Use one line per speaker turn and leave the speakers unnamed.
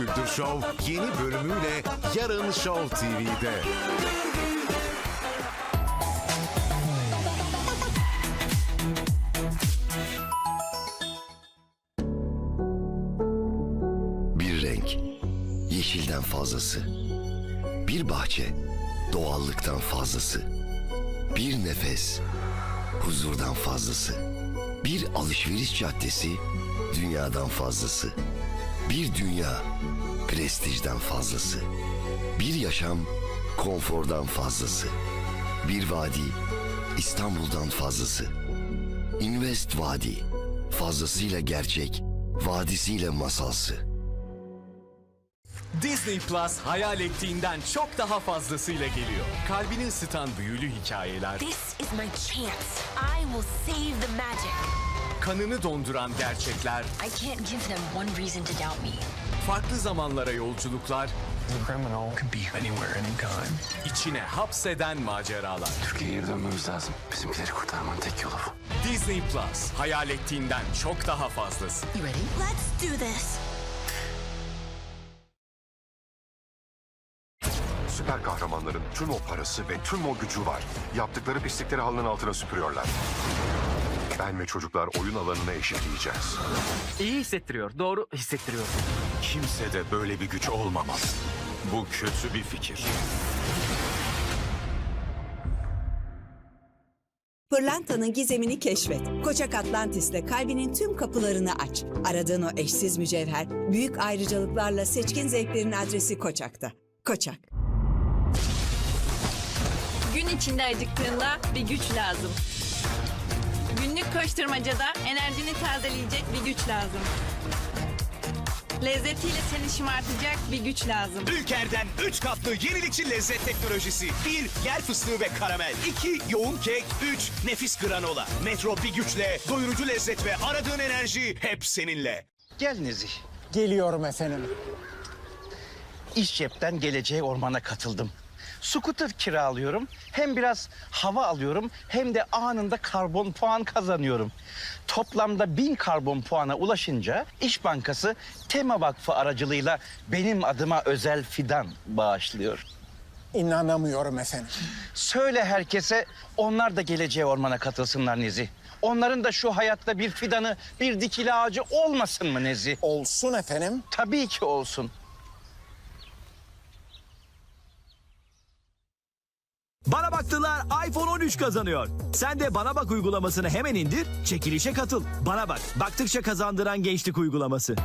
Güldür Show yeni bölümüyle yarın Show TV'de.
Bir renk, yeşilden fazlası. Bir bahçe, doğallıktan fazlası. Bir nefes, huzurdan fazlası. Bir alışveriş caddesi, dünyadan fazlası. Bir dünya, prestijden fazlası. Bir yaşam, konfordan fazlası. Bir vadi, İstanbul'dan fazlası. Invest Vadi, fazlasıyla gerçek, vadisiyle masalsı.
Disney Plus hayal ettiğinden çok daha fazlasıyla geliyor. Kalbini ısıtan büyülü hikayeler,
This is my chance. I will save the magic.
Kanını donduran gerçekler,
I can't give them one reason to doubt me.
farklı zamanlara yolculuklar,
The criminal could be anywhere, anytime.
içine hapseden maceralar.
Türkiye'ye dönmemiz lazım. Bizimkileri kurtarmanın tek yolu bu.
Disney Plus hayal ettiğinden çok daha fazlası.
You ready? Let's do this.
Süper kahramanların tüm o parası ve tüm o gücü var. Yaptıkları pislikleri halının altına süpürüyorlar. Ben ve çocuklar oyun alanına eşitleyeceğiz.
İyi hissettiriyor. Doğru hissettiriyor.
Kimse de böyle bir güç olmamalı. Bu kötü bir fikir.
Pırlantanın gizemini keşfet. Koçak Atlantis'le kalbinin tüm kapılarını aç. Aradığın o eşsiz mücevher, büyük ayrıcalıklarla seçkin zevklerin adresi Koçak'ta. Koçak.
Gün içinde acıktığında bir güç lazım. Koşturmacada enerjini tazeleyecek bir güç lazım. Lezzetiyle seni şımartacak bir güç lazım.
Ülker'den 3 katlı yenilikçi lezzet teknolojisi. 1. Yer fıstığı ve karamel. 2. Yoğun kek. 3. Nefis granola. Metro bir güçle doyurucu lezzet ve aradığın enerji hep seninle.
Gel Nezih.
Geliyorum efendim.
İş cepten geleceğe ormana katıldım. Scooter kiralıyorum. Hem biraz hava alıyorum hem de anında karbon puan kazanıyorum. Toplamda bin karbon puana ulaşınca İş Bankası Tema Vakfı aracılığıyla benim adıma özel fidan bağışlıyor.
İnanamıyorum efendim.
Söyle herkese onlar da geleceğe ormana katılsınlar Nezih. Onların da şu hayatta bir fidanı, bir dikili ağacı olmasın mı Nezih?
Olsun efendim.
Tabii ki olsun.
Bana baktılar iPhone 13 kazanıyor. Sen de Bana Bak uygulamasını hemen indir, çekilişe katıl. Bana Bak, baktıkça kazandıran gençlik uygulaması.